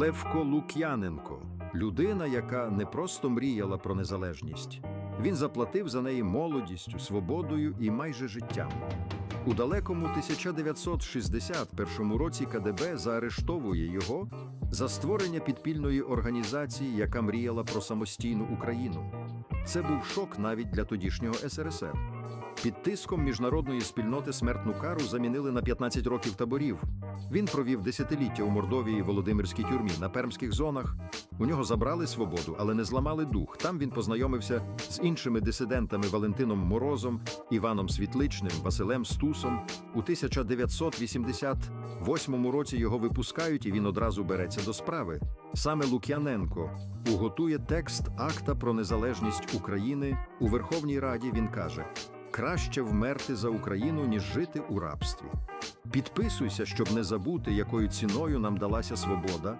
Левко Лук'яненко людина, яка не просто мріяла про незалежність. Він заплатив за неї молодістю, свободою і майже життям. У далекому 1961 році КДБ заарештовує його за створення підпільної організації, яка мріяла про самостійну Україну. Це був шок навіть для тодішнього СРСР. Під тиском міжнародної спільноти смертну кару замінили на 15 років таборів. Він провів десятиліття у Мордовії Володимирській тюрмі на пермських зонах. У нього забрали свободу, але не зламали дух. Там він познайомився з іншими дисидентами Валентином Морозом, Іваном Світличним, Василем Стусом. У 1988 році його випускають, і він одразу береться до справи. Саме Лук'яненко уготує текст акта про незалежність України. У Верховній Раді він каже: краще вмерти за Україну, ніж жити у рабстві. Підписуйся, щоб не забути, якою ціною нам далася свобода,